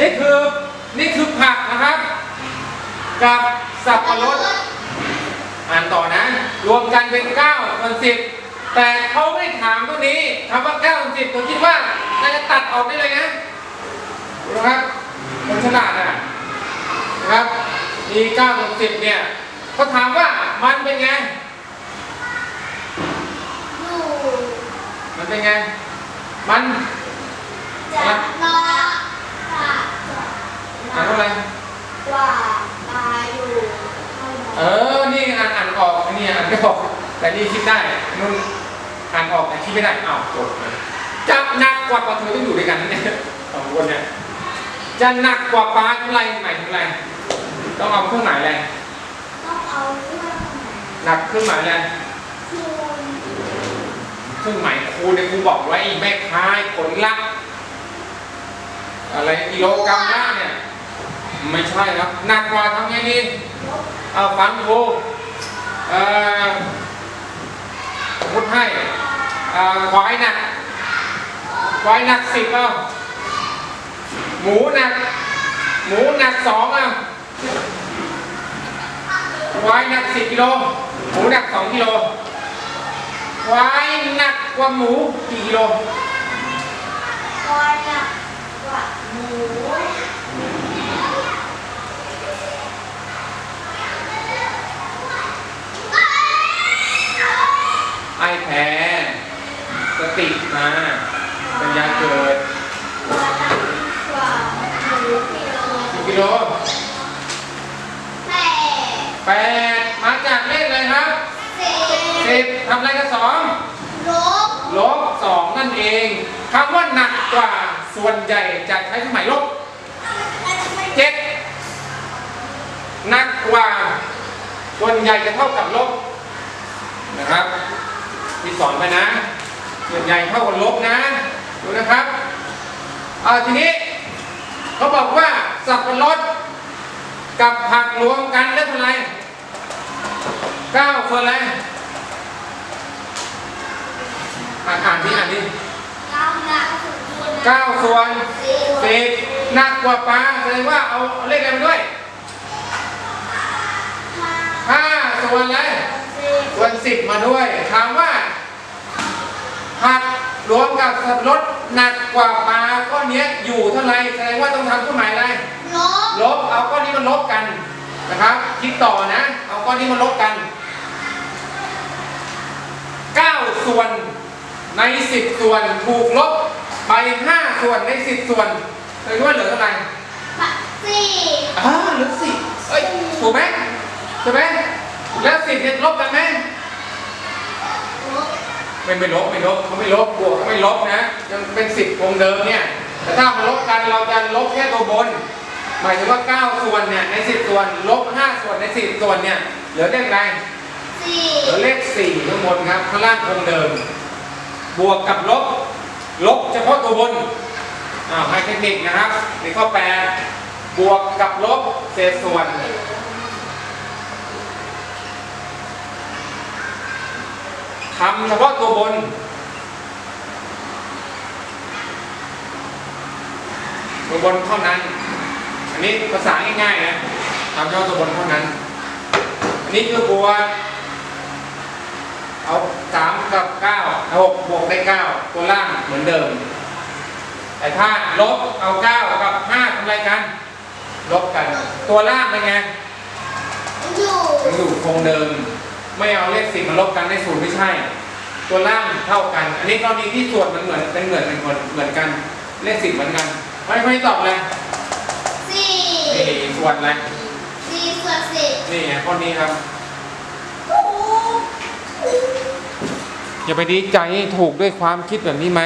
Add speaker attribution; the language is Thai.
Speaker 1: นี่คือนี่คือผักนะครับ กับสับปะรดอ่านต่อนะ รวมกันเป็น9ส่วน10 แต่เขาไม่ถามตัวนี้คำว่า9ส่วน10ตัวคิดว่าน่าจะตัดออกได้เลยนะดูนะครับคนฉลาดนะนะครับมี9ส่วน10เนี่ยเขาถามว่ามันเป็นไง
Speaker 2: อยู่
Speaker 1: มันเป็นไง มัน
Speaker 2: จะรอค่ะ
Speaker 1: อ่านว่าอะไร
Speaker 2: กว่าตาอยู่ข้างใน
Speaker 1: เออ นี่อ่านอ่านออกอันนี้อ่านไม่ออก แต่นี่คิดได้นุ่นอ่านออกแต่คิดไม่ได้อ้าวจบเลยจะหนักกว่าปลาทูต้องอยู่ด้วยกันนะเนี่ยสองคนเนี่ยจะหนักกว่าปลาเท่าไหรหมายถึงอะไร ต้องเอาเครื่องหมายอะไร
Speaker 2: ต้องเอาเรื่อง
Speaker 1: หนักเครื่องหมายอะไร
Speaker 2: คูณ
Speaker 1: เครื่องหมายคูณเนี่ยครูบอกไว้แม่ค้ายผลลักอะไรกิโลกรัมละเนี่ย ไม่ใช่ครับ หนักกว่าทำไงดีเอาฟังครูเอ่อสมมติให้ควายหนักควายหนักสิบเอาหมูหนัก หมูหนักสองเอาควายหนักสิบกิโล หมูหนักสองกิโลควายหนักกว่าหมูกี่กิโล
Speaker 2: ก้อนหนักกว่าหมู
Speaker 1: ไอแพ้ สติมาปัญญาเกิด
Speaker 2: ก้อนหนักกว่าหมูกิโล
Speaker 1: กี่กิโล
Speaker 2: แปด
Speaker 1: แปดมาจากเลขเลยครั
Speaker 2: บ
Speaker 1: สิบทำอะไรกันสอง
Speaker 2: ลบ
Speaker 1: ลบสองนั่นเองคำว่าหนักกว่าส่วนใหญ่จะใช้เครื่องหมายลบเจ็ดหนักกว่าส่วนใหญ่จะเท่ากับลบนะครับ ที่สอนไปนะส่วนใหญ่เท่ากับลบนะ ดูนะครับเอาทีนี้เขาบอกว่าสับปะรดกับผักรวมกันได้เท่าไหร่เก้าคนอะไรอ่านอ่านที่อ่านที่
Speaker 2: เก้าหนักสุด
Speaker 1: เก้าส่วน
Speaker 2: สิบ
Speaker 1: สิบหนักกว่าปลาแสดงว่าเอาเลขอะไรมาด้วย
Speaker 2: ห้า
Speaker 1: ห้าส่วนอะไร
Speaker 2: สิบ
Speaker 1: ส่วนสิบมาด้วยถามว่า ผักรวมกับสับปะรดหนักกว่าปลาก้อนเนี้ยอยู่เท่าไหร่แสดงว่าต้องทำเครื่องหมายอะไร
Speaker 2: ลบ
Speaker 1: ลบเอาก้อนนี้มาลบกันนะครับ คิดต่อนะ เอาก้อนนี้มาลบกัน 9 ส่วนใน 10 ส่วนถูกลบไป 5 ส่วนใน 10 ส่วนแสดงว่าเหลือเท่าไหร่
Speaker 2: สี่
Speaker 1: อ่าเหลือสิเอ้ยถูกไหมใช่ไหมแล้วสิบเนี่ยลบกันไหม
Speaker 2: ลบ
Speaker 1: ไม่ไม่ลบไม่ลบเขาไม่ลบบวกเขาไม่ลบนะยังเป็นสิบวงเดิมเนี่ยแต่ถ้ามาลบกันเราจะลบแค่ตัวบน หมายถึงว่า 9 ส่วนเนี่ยใน 10 ส่วน ลบ 5 ส่วนใน 10 ส่วนเนี่ยเหลือเลขอะไร
Speaker 2: สี่
Speaker 1: เหลือเลข4ข้างบนครับข้างล่างคงเดิม บวกกับลบ ลบเฉพาะตัวบนอ้าวให้เทคนิคนะครับในข้อ 8 บวกกับลบเศษส่วน ทำเฉพาะตัวบน ตัวบนเท่านั้น อันนี้ภาษาง่ายๆนะทำเฉพาะตัวบนเท่านั้น อันนี้คือบวกเอาสามกับเก้าเอาหกบวกได้เก้าตัวล่างเหมือนเดิมแต่ถ้าลบเอาเก้ากับห้าทำอะไรกัน ลบกัน ตัวล่างเป็นไง
Speaker 2: อยู่
Speaker 1: ยังอยู่คงเดิม ไม่เอาเลขสิบมาลบกันได้ศูนย์ไม่ใช่ ตัวล่างเท่ากัน อันนี้กรณีที่ส่วนมันเหมือนเป็นเหมือนเป็นคนเหมือนกัน เลขสิบเหมือนกัน ไม่ไม่ตอบเลย
Speaker 2: สี่
Speaker 1: นี่ส่วนอะไร
Speaker 2: สี่ส่วนสิบ
Speaker 1: นี่ไงข้อนี้ครับ
Speaker 2: ถูก
Speaker 1: อย่าไปดีใจให้ถูกด้วยความคิดแบบนี้ไหม